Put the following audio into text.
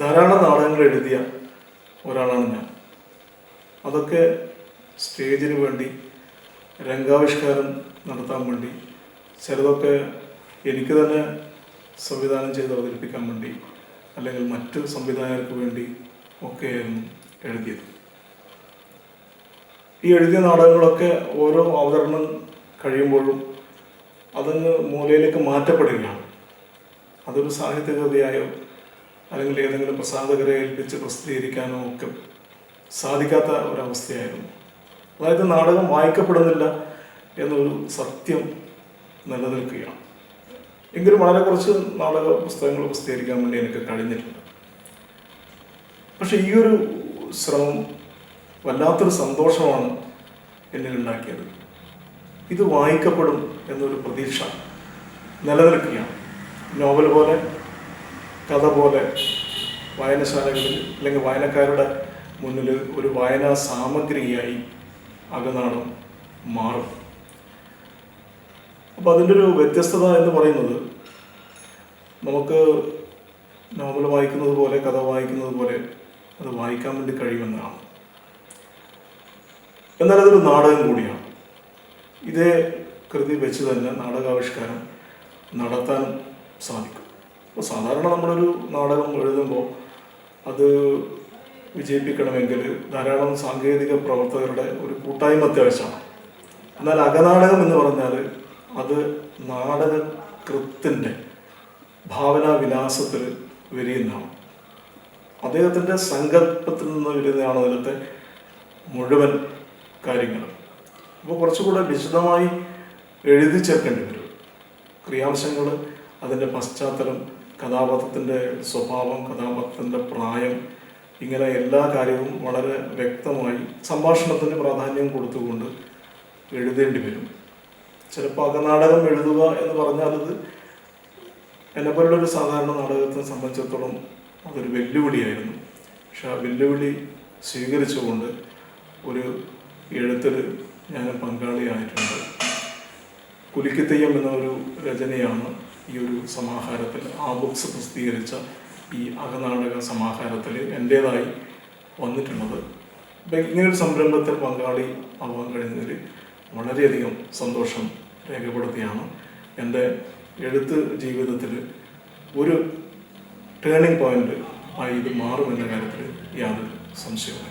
ധാരാളം നാടകങ്ങൾ എഴുതിയ ഒരാളാണ് ഞാൻ. അതൊക്കെ സ്റ്റേജിന് വേണ്ടി രംഗാവിഷ്കാരം നടത്താൻ വേണ്ടി ചിലതൊക്കെ എനിക്ക് തന്നെ സംവിധാനം ചെയ്ത് അവതരിപ്പിക്കാൻ വേണ്ടി അല്ലെങ്കിൽ മറ്റ് സംവിധായകർക്ക് വേണ്ടി ഒക്കെയായിരുന്നു എഴുതിയത്. ഈ എഴുതിയ നാടകങ്ങളൊക്കെ ഓരോ അവതരണം കഴിയുമ്പോഴും അതങ്ങ് മൂലയിലേക്ക് മാറ്റപ്പെടുകയാണ്. അതൊരു സാഹിത്യകൃതിയായോ അല്ലെങ്കിൽ ഏതെങ്കിലും പ്രസാധകരെ ഏൽപ്പിച്ച് പ്രസിദ്ധീകരിക്കാനോ ഒക്കെ സാധിക്കാത്ത ഒരവസ്ഥയായിരുന്നു. അതായത് നാടകം വായിക്കപ്പെടുന്നില്ല എന്നൊരു സത്യം നിലനിൽക്കുകയാണ്. എങ്കിലും വളരെ കുറച്ച് നാടക പുസ്തകങ്ങൾ പ്രസിദ്ധീകരിക്കാൻ വേണ്ടി എനിക്ക് കഴിഞ്ഞിട്ടുണ്ട്. പക്ഷെ ഈ ഒരു ശ്രമം വല്ലാത്തൊരു സന്തോഷമാണ് എന്നിൽ ഉണ്ടാക്കിയത്. ഇത് വായിക്കപ്പെടും എന്നൊരു പ്രതീക്ഷ നിലനിൽക്കുകയാണ്. നോവൽ പോലെ കഥ പോലെ വായനശാലകളിൽ അല്ലെങ്കിൽ വായനക്കാരുടെ മുന്നിൽ ഒരു വായനാ സാമഗ്രിയായി അകനാടം മാറും. അപ്പോൾ അതിന്റെ ഒരു വ്യത്യസ്തത എന്ന് പറയുന്നത് നമുക്ക് നോവൽ വായിക്കുന്നത് പോലെ കഥ വായിക്കുന്നത് പോലെ അത് വായിക്കാൻ വേണ്ടി കഴിയുമെന്നാണ്. എന്നാൽ അതൊരു നാടകം കൂടിയാണ്. ഇതേ കൃതി വെച്ച് തന്നെ നാടകാവിഷ്കാരം നടത്താനും സാധിക്കും. അപ്പോൾ സാധാരണ നമ്മളൊരു നാടകം എഴുതുമ്പോൾ അത് വിജയിപ്പിക്കണമെങ്കിൽ ധാരാളം സാങ്കേതിക പ്രവർത്തകരുടെ ഒരു കൂട്ടായ്മ അത്യാവശ്യമാണ്. എന്നാൽ അകനാടകം എന്ന് പറഞ്ഞാൽ അത് നാടകകൃത്തിന്റെ ഭാവനാ വിലാസത്തിൽ വരിയുന്നതാണ്. അദ്ദേഹത്തിന്റെ സങ്കല്പത്തിൽ നിന്ന് വരുന്നതാണ് അതിലത്തെ മുഴുവൻ കാര്യങ്ങൾ അപ്പോൾ കുറച്ചുകൂടെ വിശദമായി എഴുതി ചേർക്കേണ്ടി വരും. ക്രിയാംശങ്ങൾ അതിന്റെ പശ്ചാത്തലം കഥാപാത്രത്തിന്റെ സ്വഭാവം കഥാപാത്രത്തിന്റെ പ്രായം ഇങ്ങനെ എല്ലാ കാര്യവും വളരെ വ്യക്തമായി സംഭാഷണത്തിന് പ്രാധാന്യം കൊടുത്തുകൊണ്ട് എഴുതേണ്ടി വരും. ചിലപ്പോൾ അകനാടകം എഴുതുക എന്ന് പറഞ്ഞാൽ അത് എന്നെപ്പോലുള്ളൊരു സാധാരണ നാടകത്തെ സംബന്ധിച്ചിടത്തോളം അതൊരു വെല്ലുവിളിയായിരുന്നു. പക്ഷെ ആ വെല്ലുവിളി സ്വീകരിച്ചുകൊണ്ട് ഒരു എഴുത്തിൽ ഞാൻ പങ്കാളിയായിട്ടുണ്ട്. കുലിക്കിത്തെയ്യം എന്ന ഒരു രചനയാണ് ഈ ഒരു സമാഹാരത്തിൽ ആ ബുക്സ് പ്രസിദ്ധീകരിച്ച ഈ അകനാടക സമാഹാരത്തിൽ എന്റേതായി വന്നിട്ടുള്ളത്. ഇങ്ങനൊരു സംരംഭത്തിൽ പങ്കാളി ആവാൻ കഴിഞ്ഞതിൽ വളരെയധികം സന്തോഷം രേഖപ്പെടുത്തിയാണ്. എന്റെ എഴുത്ത് ജീവിതത്തിൽ ഒരു ടേണിംഗ് പോയിന്റ് ആയി ഇത് മാറുമെന്ന കാര്യത്തിൽ യാതൊരു സംശയവുമില്ല.